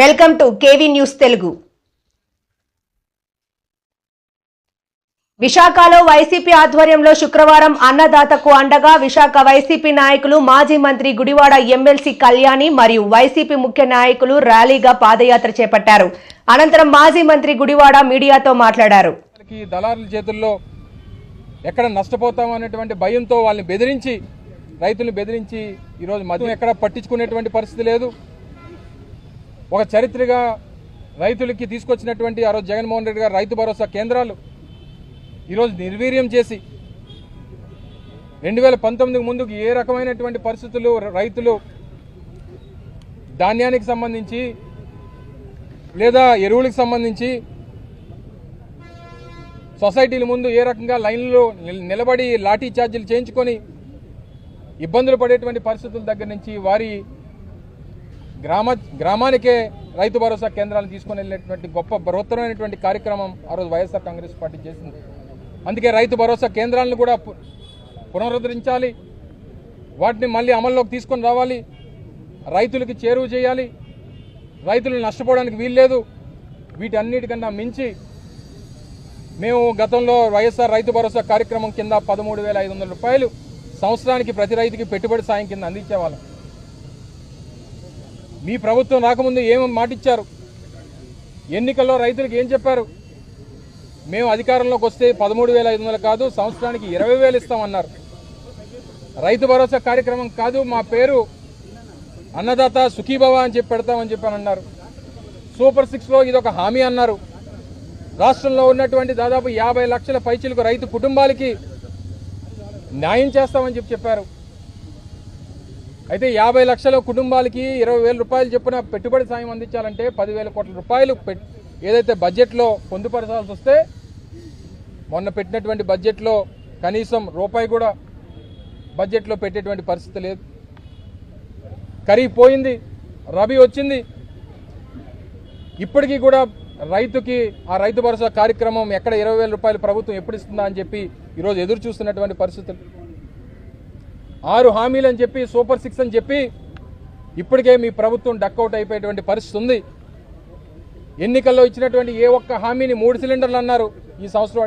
Welcome to KV news Telugu. విశాఖలో YCP ఆధ్వర్యంలో శుక్రవారం అన్నదాతకు అండగా విశాఖ వైసీపీ నాయకులు మాజీ మంత్రి గుడివాడ ఎమ్మెల్సీ కళ్యాణి మరియు వైసీపీ ముఖ్య నాయకులు ర్యాలీగా పాదయాత్ర చేపట్టారు. అనంతరం మాజీ మంత్రి గుడివాడ మీడియాతో మాట్లాడారు. దళారుల చేతుల్లో ఎక్కడ నష్టపోతాం అనేటువంటి భయంతో వాళ్ళని బెదిరించి రైతులు బెదిరించి ఈరోజు మద్యం ఎక్కడ పట్టించుకునేటువంటి పరిస్థితి లేదు. ఒక చరిత్రగా రైతులకి తీసుకొచ్చినటువంటి ఆ రోజు జగన్మోహన్ రెడ్డి గారు రైతు భరోసా కేంద్రాలు ఈరోజు నిర్వీర్యం చేసి రెండు వేల పంతొమ్మిదికి ముందుకు ఏ రకమైనటువంటి పరిస్థితులు రైతులు ధాన్యానికి సంబంధించి లేదా ఎరువులకు సంబంధించి సొసైటీల ముందు ఏ రకంగా లైన్లో నిలబడి లాఠీ ఛార్జీలు చేయించుకొని ఇబ్బందులు పడేటువంటి పరిస్థితుల దగ్గర నుంచి వారి గ్రామ గ్రామానికే రైతు భరోసా కేంద్రాలను తీసుకొని వెళ్ళినటువంటి గొప్ప బృహత్తరమైనటువంటి కార్యక్రమం ఆ రోజు వైఎస్ఆర్ కాంగ్రెస్ పార్టీ చేసింది. అందుకే రైతు భరోసా కేంద్రాలను కూడా పునరుద్ధరించాలి. వాటిని మళ్ళీ అమల్లోకి తీసుకొని రావాలి. రైతులకి చేరువ చేయాలి. రైతులు నష్టపోవడానికి వీల్లేదు. వీటన్నిటికన్నా మించి మేము గతంలో వైఎస్ఆర్ రైతు భరోసా కార్యక్రమం కింద పదమూడు వేల ఐదు వందల రూపాయలు సంవత్సరానికి ప్రతి రైతుకి పెట్టుబడి సాయం కింద అందించేవాళ్ళం. మీ ప్రభుత్వం రాకముందు ఏం మాటిచ్చారు? ఎన్నికల్లో రైతులకు ఏం చెప్పారు? మేము అధికారంలోకి వస్తే పదమూడు వేల ఐదు వందలు కాదు సంవత్సరానికి ఇరవై వేలు ఇస్తామన్నారు. రైతు భరోసా కార్యక్రమం కాదు మా పేరు అన్నదాత సుఖీభవ అని చెప్పి పెడతామని చెప్పి అన్నారు సూపర్ సిక్స్లో ఇది ఒక హామీ అన్నారు. రాష్ట్రంలో ఉన్నటువంటి దాదాపు యాభై లక్షల పైచీలకు రైతు కుటుంబాలకి న్యాయం చేస్తామని చెప్పి చెప్పారు. అయితే యాభై లక్షల కుటుంబాలకి ఇరవై వేల రూపాయలు చొప్పున పెట్టుబడి సాయం అందించాలంటే పదివేల కోట్ల రూపాయలు పెట్- ఏదైతే బడ్జెట్లో పొందుపరచాల్సి వస్తే మొన్న పెట్టినటువంటి బడ్జెట్లో కనీసం రూపాయి కూడా బడ్జెట్లో పెట్టేటువంటి పరిస్థితి లేదు. ఖరీఫ్ పోయింది రబీ వచ్చింది. ఇప్పటికీ కూడా రైతుకి ఆ రైతు భరోసా కార్యక్రమం ఎక్కడ ఇరవై వేల రూపాయలు ప్రభుత్వం ఎప్పుడు ఇస్తుందా అని చెప్పి ఈరోజు ఎదురు చూస్తున్నటువంటి పరిస్థితులు. ఆరు హామీలు అని చెప్పి సూపర్ సిక్స్ అని చెప్పి ఇప్పటికే మీ ప్రభుత్వం డక్అవుట్ అయిపోయేటువంటి పరిస్థితి ఉంది. ఎన్నికల్లో ఇచ్చినటువంటి ఏ ఒక్క హామీని మూడు సిలిండర్లు అన్నారు ఈ సంవత్సరం.